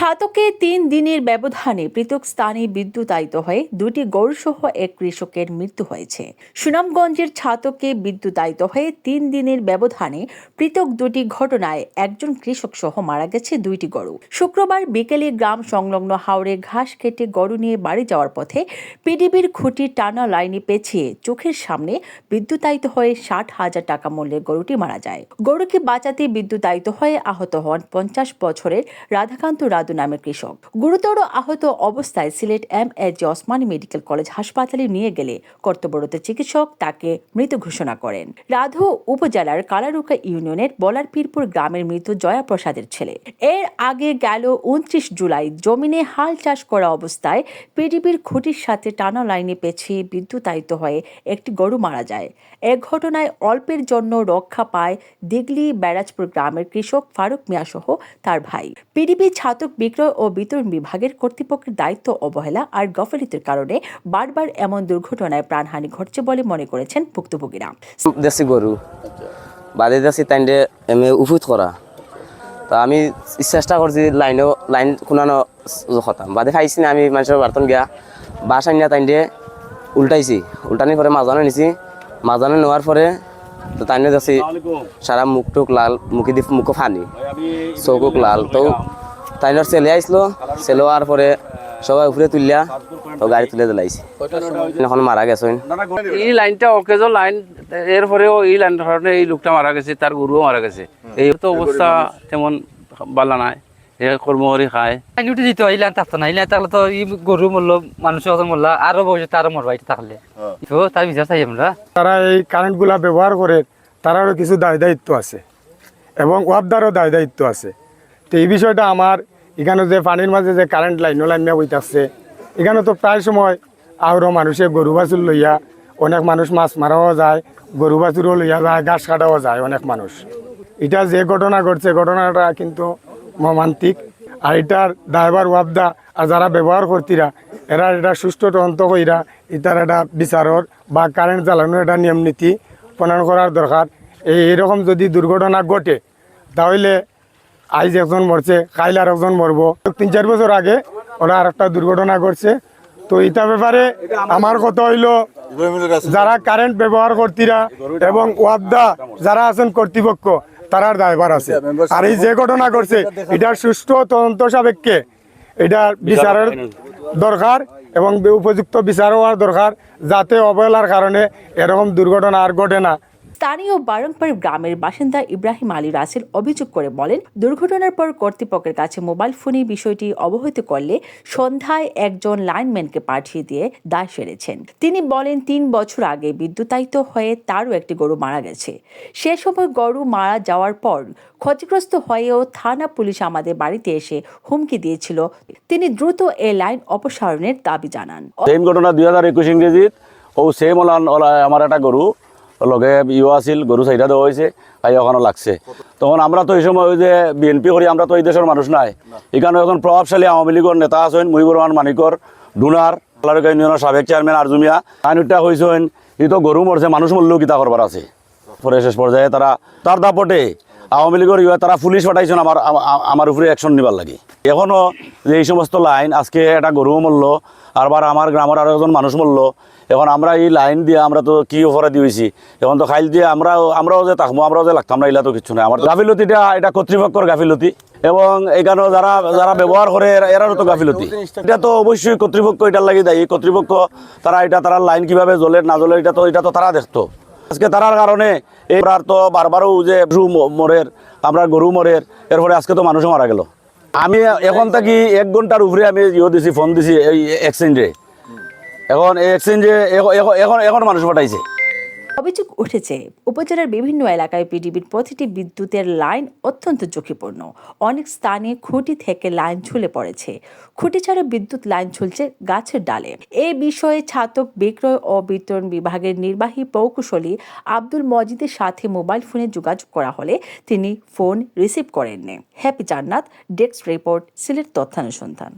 ছাতকে তিন দিনের ব্যবধানে পৃথক স্থানে বিদ্যুতায়িত হয়ে দুটি গরুসহ এক কৃষকের মৃত্যু হয়েছে। সুনামগঞ্জের ছাতকে বিদ্যুতায়িত হয়ে তিন দিনের ব্যবধানে পৃথক দুটি ঘটনায় একজন কৃষক সহ মারা গেছে দুইটি গরু। শুক্রবার বিকেলে গ্রাম সংলগ্ন হাওড়ে ঘাস কেটে গরু নিয়ে বাড়ি যাওয়ার পথে পিডিবির খুঁটি টানা লাইনে পেছিয়ে চোখের সামনে বিদ্যুতায়িত হয়ে ষাট হাজার টাকা মূল্যের গরুটি মারা যায়। গরুকে বাঁচাতে বিদ্যুতায়িত হয়ে আহত হন পঞ্চাশ বছরের রাধাকান্ত রাদু। নামের কৃষক। গুরুতর আহত অবস্থায় Sylhet M A G Osmani medical college হাসপাতালে নিয়ে গেলে কর্তব্যরত চিকিৎসক তাকে মৃত ঘোষণা করেন। রাধু উপজেলার কালারুকা ইউনিয়নের বলারপীরপুর গ্রামের মৃত জয়া প্রসাদের ছেলে। এর আগে গেল উনত্রিশ জুলাই জমিনে হাল চাষ করা অবস্থায় পিডিবির খুঁটির সাথে টানা লাইনে পেছিয়ে বিদ্যুতায়িত হয়ে একটি গরু মারা যায়। এ ঘটনায় অল্পের জন্য রক্ষা পায় দিগলি, ব্যারাজপুর গ্রামের কৃষক ফারুক মিয়া সহ তার ভাই। পিডিবি ছাতক বিক্রয় ও বিতরণ বিভাগের কর্তৃপক্ষের দায়িত্ব অবহেলা আর গফলিতের কারণে বারবার এমন দুর্ঘটনায় প্রাণহানি ঘটছে বলে মনে করেছেন ভুক্তভোগীরা। দেশি গরু। বাদে দেশি তাইন্ডে এমনি উফুত করা। তো আমি চেষ্টা করছি লাইনও লাইন খুনানো হতাম বাদে খাইছি না আমি মানুষের বার্তন গিয়া বাস আনিয়া তাইন্ডে উল্টাইছি। উল্টানি পরে মাজানো নিছি। মাজানো নেওয়ার পরে তো তাইনে যাচ্ছি সারা মুখ টুক লাল মুখি দি মুখ ফানি। চৌকুক লাল। তো তাইনের ছেলে আইসলো ছেলে হওয়ার পরে সবাই উপরে তুললিয়া তো গাড়ি তুলে দিলাইছি। এখন মারা গেছেন এই লাইনটা অকেজ লাইন এরপরেও এই লাইন ধরনের এই লোকটা মারা গেছে তার গরুও মারা গেছে। এই তো অবস্থা তেমন বালা নাই এ কর্মহরি খায়। আইনুটি দিতে হয় ইলান থাকতো না ইলান থাকলে তো ই গরু মরলো মানুষ যখন মরলা আরও ভবিষ্যতে আরও মরবা এটা থাকলে তো তার বিচার চাই আমরা। তারা এই কারেন্টগুলা ব্যবহার করে তারারও কিছু দায় দায়িত্ব আছে এবং ওয়াবদারও দায় দায়িত্ব আছে। তো এই বিষয়টা আমার এখানে যে পানির মাঝে যে কারেন্ট লাইন লাইন বইতাছে, এখানে তো প্রায় সময় আরও মানুষে গরু বাছুর লইয়া অনেক মানুষ মাছ মারাও যায়, গরু বাছুরও লইয়া যায়, ঘাস কাটাও যায় অনেক মানুষ। এটা যে ঘটনা ঘটছে, ঘটনাটা কিন্তু মর্মান্তিক। আর এটার ড্রাইভার ওয়াবদা আর যারা ব্যবহার করতিরা, এরা এটা সুষ্ঠু তদন্ত কইরা এটার একটা বিচারর বা কারেন্ট চালানোর একটা নিয়ম নীতি প্রণয়ন করার দরকার। এই এরকম যদি দুর্ঘটনা ঘটে, তাহলে আইজ একজন মরছে, কাইল আর একজন মরবো। তিন চার বছর আগে ওরা আর একটা দুর্ঘটনা ঘটছে। তো এটা ব্যাপারে আমার কথা হইল, যারা কারেন্ট ব্যবহার করতিরা এবং ওয়াবদা যারা আছেন কর্তৃপক্ষ তারার দায়ভার আছে। আর এই যে ঘটনা ঘটছে এটার সুষ্ঠু তদন্ত সাপেক্ষে। এটার বিচারের দরকার এবং উপযুক্ত বিচার হওয়ার দরকার, যাতে অবহেলার কারণে এরকম দুর্ঘটনা আর ঘটে না। স্থানীয় বারংপাড় গ্রামের বাসিন্দা ইব্রাহিম আলী রাসেল অভিযোগ করে বলেন, দুর্ঘটনার পর কর্তৃপক্ষের কাছে মোবাইল ফোনে বিষয়টি অবহিত করলে সন্ধ্যায় একজন লাইনম্যানকে পাঠিয়ে দিয়ে দায় সেরেছেন। তিনি বলেন, তিন বছর আগে বিদ্যুতায়িত হয়ে তারও একটি গরু মারা গেছে। সে সময় গরু মারা যাওয়ার পর ক্ষতিগ্রস্ত হয়েও থানা পুলিশ আমাদের বাড়িতে এসে হুমকি দিয়েছিল। তিনি দ্রুত এ লাইন অপসারণের দাবি জানান। ঘটনা দুই হাজার একুশ ইংরেজিত ও সেম ওলা আমার একটা গরু। লগে ইউ আছিল গরু চাহিদা দেওয়া হয়েছে তাই ওখানে লাগছে। তখন আমরা তো এই সময় ওই যে বিএনপি করি আমরা তো এই দেশের মানুষ নাই। এখানে এখন প্রভাবশালী আওয়ামী লীগের নেতা আছেন মুহিবুর রহমান মানিকর ডুনার আল্লাহর ইউনিয়নের সাবেক চেয়ারম্যান আরজুমিয়া আইনুটা হয়েছেন ই তো গরু মরছে মানুষ মূল্য কিতা করবার আছে। পরে শেষ পর্যায়ে তারা তার দাপটে আওয়ামী লীগের ইয়ে তারা পুলিশ পাঠাইছেন আমার আমার উপরে অ্যাকশন নিবার লাগে। এখনও যে এই সমস্ত লাইন আজকে একটা গরু মরল, আরবার আমার গ্রামের আরও একজন মানুষ মরল, এখন আমরা এই লাইন দিয়ে আমরা তো কি অফারে দিয়েছি এখন তো খাইল দিয়ে আমরা আমরাও যে থাকব, আমরাও যে লাগতাম না, এলা তো কিছু নাই। আমার গাফিলতিটা, এটা কর্তৃপক্ষর গাফিলতি। এবং এখানেও যারা যারা ব্যবহার করে, এরা- এরারও তো গাফিলতি। এটা তো অবশ্যই কর্তৃপক্ষ এটার লাগি দেয়। কর্তৃপক্ষ তারা এটা, তারা লাইন কীভাবে জ্বলে, না জ্বলে, এটা তো এটা তো তারা দেখতো। আজকে তারার কারণে এবার তো বারবারও যে গরু মরের, আমরা গরু মরের, এরপরে আজকে তো মানুষও মারা গেল। আমি এখন থাকি এক ঘণ্টার উপরে আমি ইয়ে দিছি ফোন দিছি এই এক্সচেঞ্জে এখন এই এক্সচেঞ্জে এখন এখন মানুষ পাঠাইছে। অভিযোগ উঠেছে, উপজেলার বিভিন্ন এলাকায় পিডিবির প্রতিটি বিদ্যুতের লাইন অত্যন্ত ঝুঁকিপূর্ণ। অনেক স্থানে খুঁটি থেকে লাইন ঝুলে পড়েছে। খুঁটি ছাড়া বিদ্যুৎ লাইন ঝুলছে গাছের ডালে। এই বিষয়ে ছাতক বিক্রয় ও বিতরণ বিভাগের নির্বাহী প্রকৌশলী আব্দুল মজিদের সাথে মোবাইল ফোনে যোগাযোগ করা হলে তিনি ফোন রিসিভ করেননি। Happy Jannat desk report, Sylhet তথ্যানুসন্ধান।